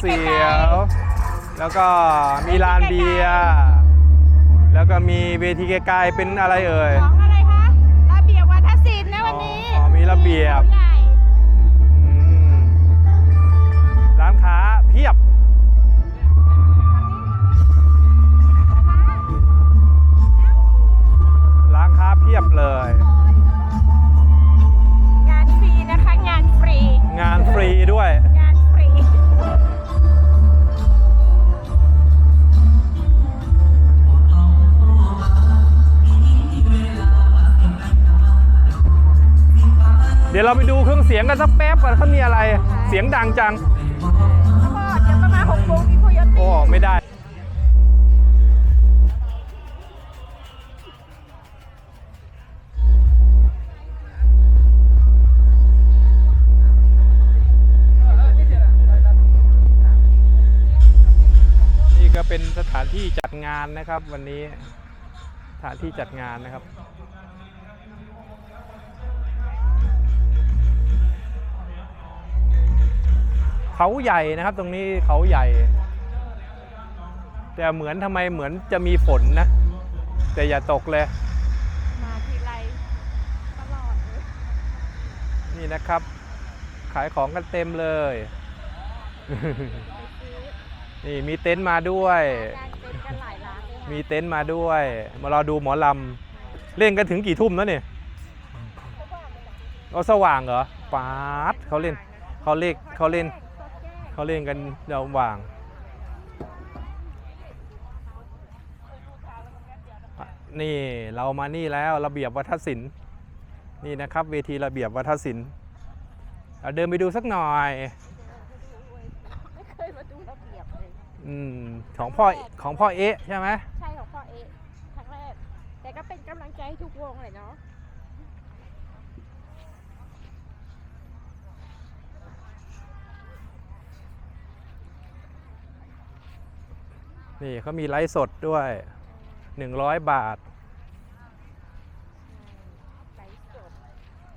เครื่องเสียงแล้วก็มีลานเบียร์แล้วก็มีเวทีไกลๆเป็นอะไรเอ่ยของอะไรคะระเบียบวัฒนศิลป์นะวันนี้อ๋อมีระเบียบใหญ่อืมร้านค้าเพียบ ยงกันสักแป๊บก่อนเขามีอะไรเสียงดังจังแล้วก็เดี๋ยวประมาณหกโมงมีโคโยโอ้ตี้ไม่ได้นี่ก็เป็นสถานที่จัดงานนะครับวันนี้สถานที่จัดงานนะครับ เขาใหญ่นะครับ ตรงนี้เขาใหญ่ แต่เหมือนทำไมเหมือนจะมีฝนนะ แต่อย่าตกเลย มาทีไรตลอดเลยนี่นะครับ ขายของกันเต็มเลย ไปซื้อนี่มีเต็นท์มาด้วย กางเต็นท์กันหลายร้านเลยค่ะมีเต็นท์มาด้วย มารอดูหมอลำ เล่นกันถึงกี่ทุ่มแล้วเนี่ยเอาสว่างเหรอปาดเขาเล่น เขาเล่นเขาเล่น เขาเล่นกันยาวว่างอะนี่เรามานี่แล้วระเบียบวัฒนศิลป์นี่นะครับ เวทีระเบียบวัฒนศิลป์เอาเดินไปดูสักหน่อยไม่เคยมาดูระเบียบเลยอมของพ่อของพ่อเอ๊ะใช่ไหมใช่ของพ่อเอครั้งแรกแต่ก็เป็นกำลังใจให้ทุกวงเลยเนาะ นี่เขามีไลฟ์สดด้วย 100 บาท ไลฟ์สด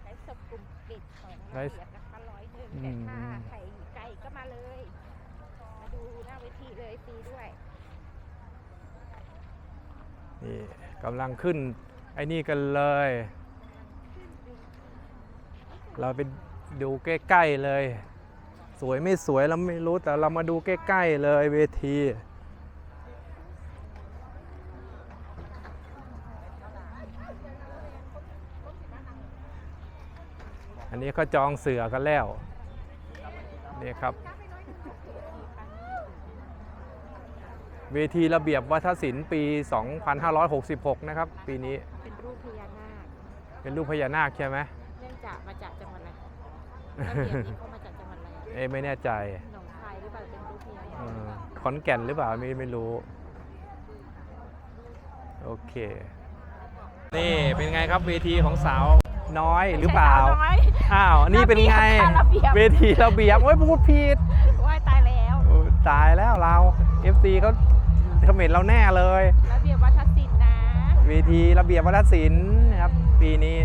ไลฟ์สดกลุ่มปิดของไลระฟ์เบียบนะคะร้อยหนึ่งอืแต่มถ้าใครอยู่ไกลก็มาเลย มาดูหน้าเวทีเลยฟรีด้วย นี่กำลังขึ้นไอ้นี่กันเลย เราไปดูใกล้ ๆ เลย สวยไม่สวยเราไม่รู้แต่เรามาดูใกล้ ๆ เลยเวที นนี้เขาจองเสือกันแล้วนี่ครับ เวทีระเบียบวัฒนศิลป์ปี 2566 นะครับ ปีนี้เป็นรูปพญานาคเป็นรูปพญานาคใช่ไหมเนื่องจากมาจากจังหวัดอะไรระเบียบนี้เขามาจากจังหวัดอะไรเอ้ยไม่แน่ใจหนองคายหรือเปล่าเป็นรูปพญาเอนาคอขอนแก่นหรือเปล่าไม่ไม่รู้ โอเค นี่เป็นไงครับเวทีของสาว น้อยหรือเปล่าไม่ใช่สวน้อยอ้าวนี่เป็นไงระเบียบเวทีระเบียบโอ้ยพูดผิดว่ายตายแล้วโอ้ยตายแล้วเรา FC เขาคอมเมนต์เราแน่เลย ระเบียบวัฒนศิลป์นะ เวทีระเบียบวัฒนศิลป์นะครับปีนี้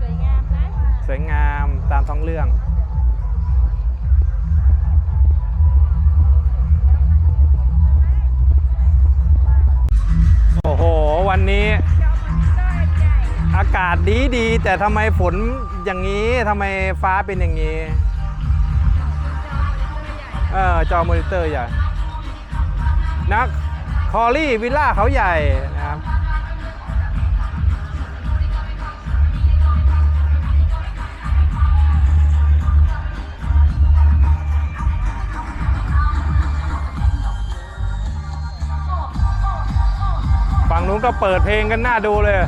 สวยงามนะสวยงามตามท้องเรื่อง วันนี้ อากาศดีดีแต่ทำไมฝนอย่างนี้ทำไมฟ้าเป็นอย่างนี้ เออจอมอนิเตอร์ใหญ่นักคอรี่วิลล่าเขาใหญ่นะครับ ก็เปิดเพลงกันหน้าดูเลย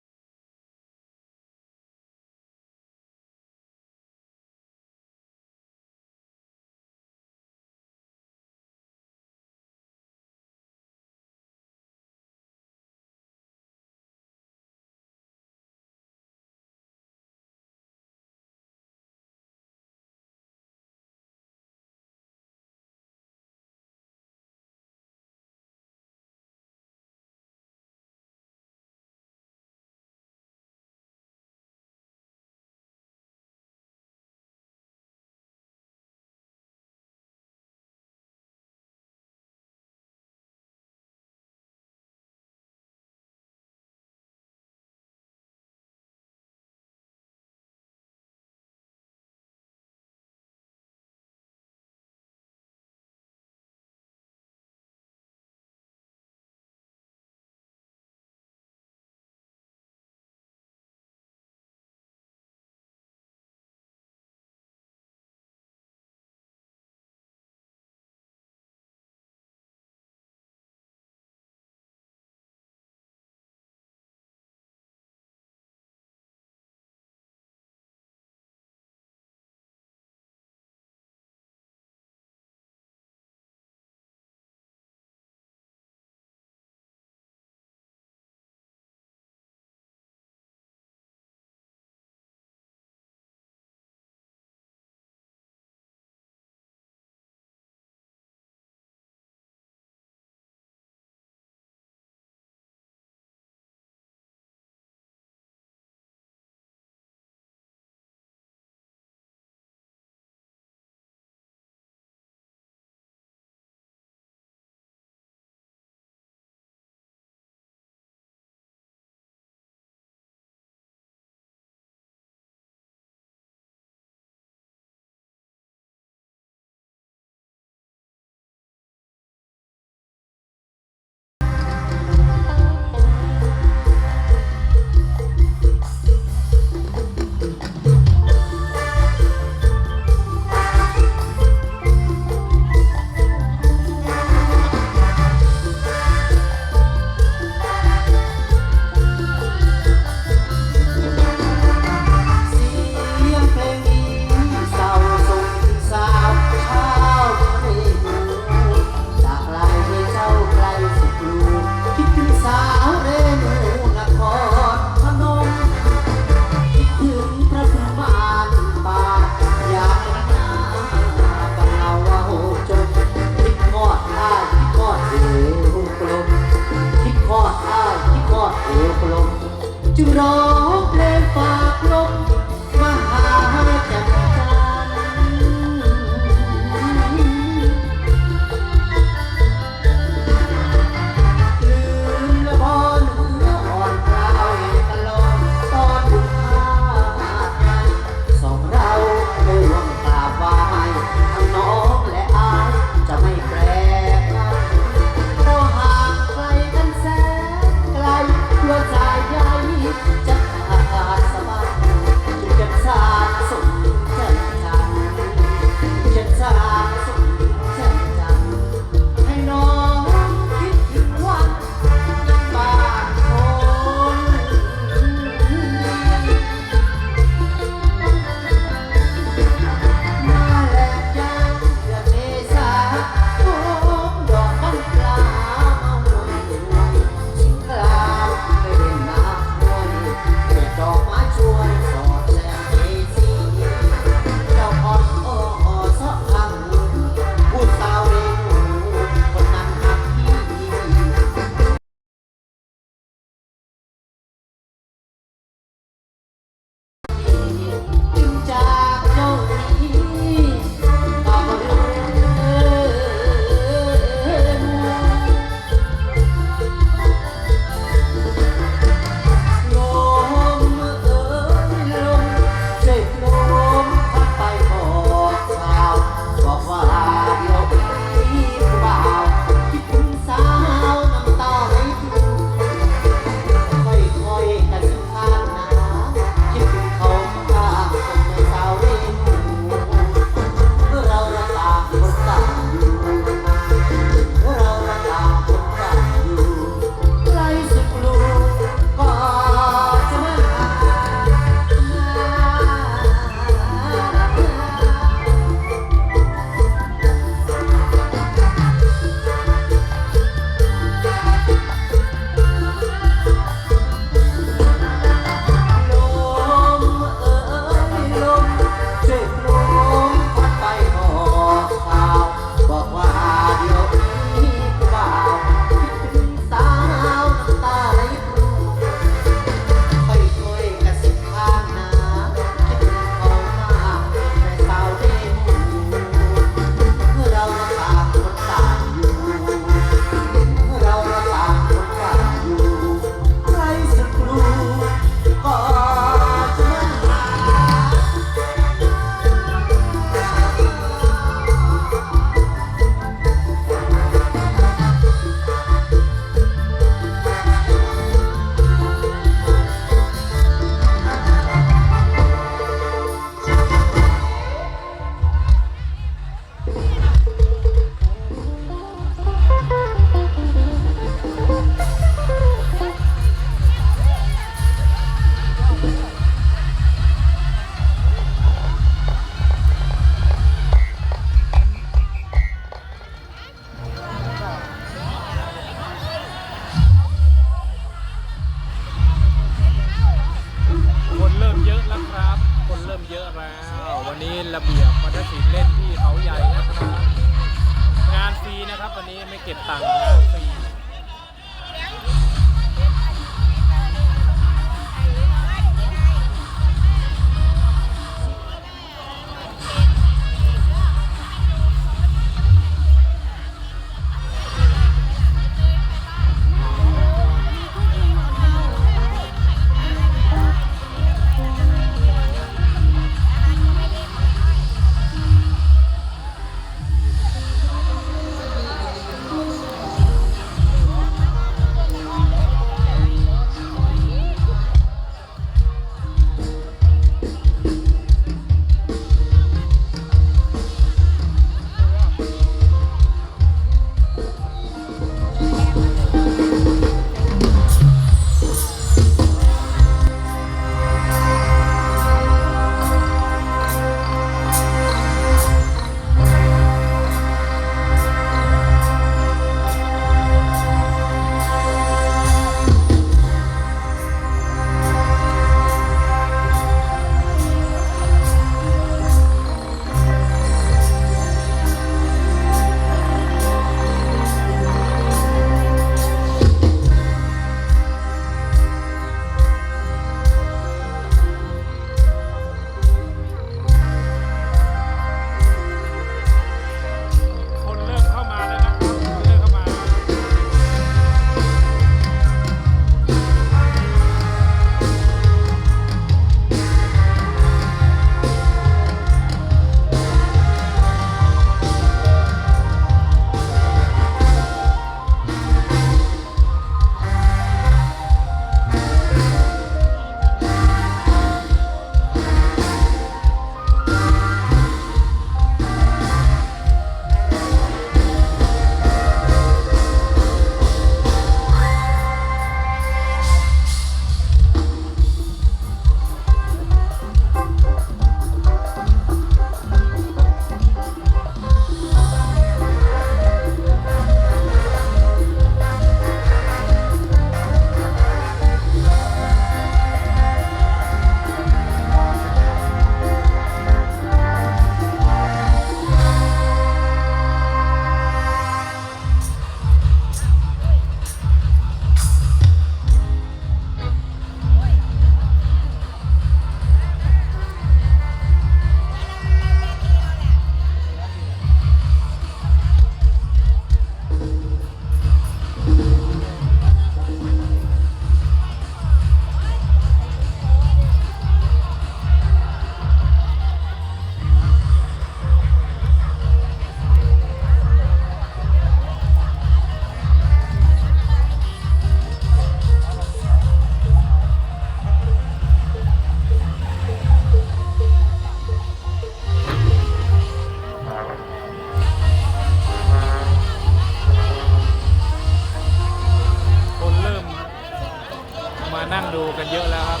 ั่งดูกันเยอะแล้วครับ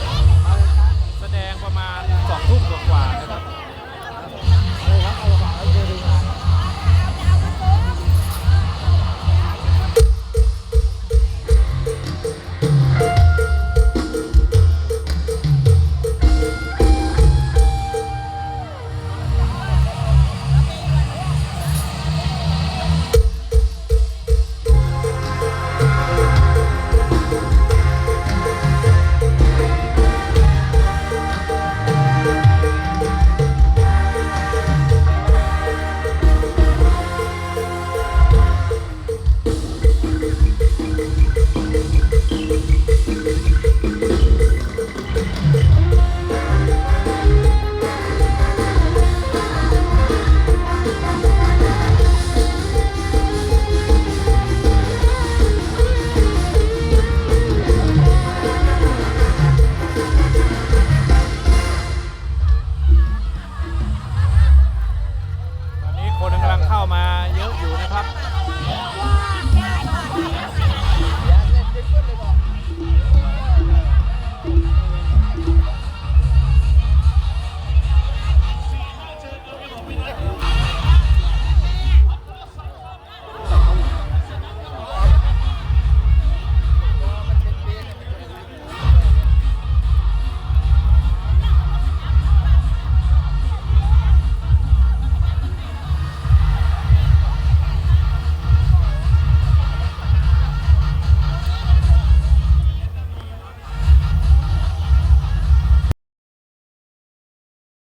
แสดงประมาณสองทุ่มกว่านะครับ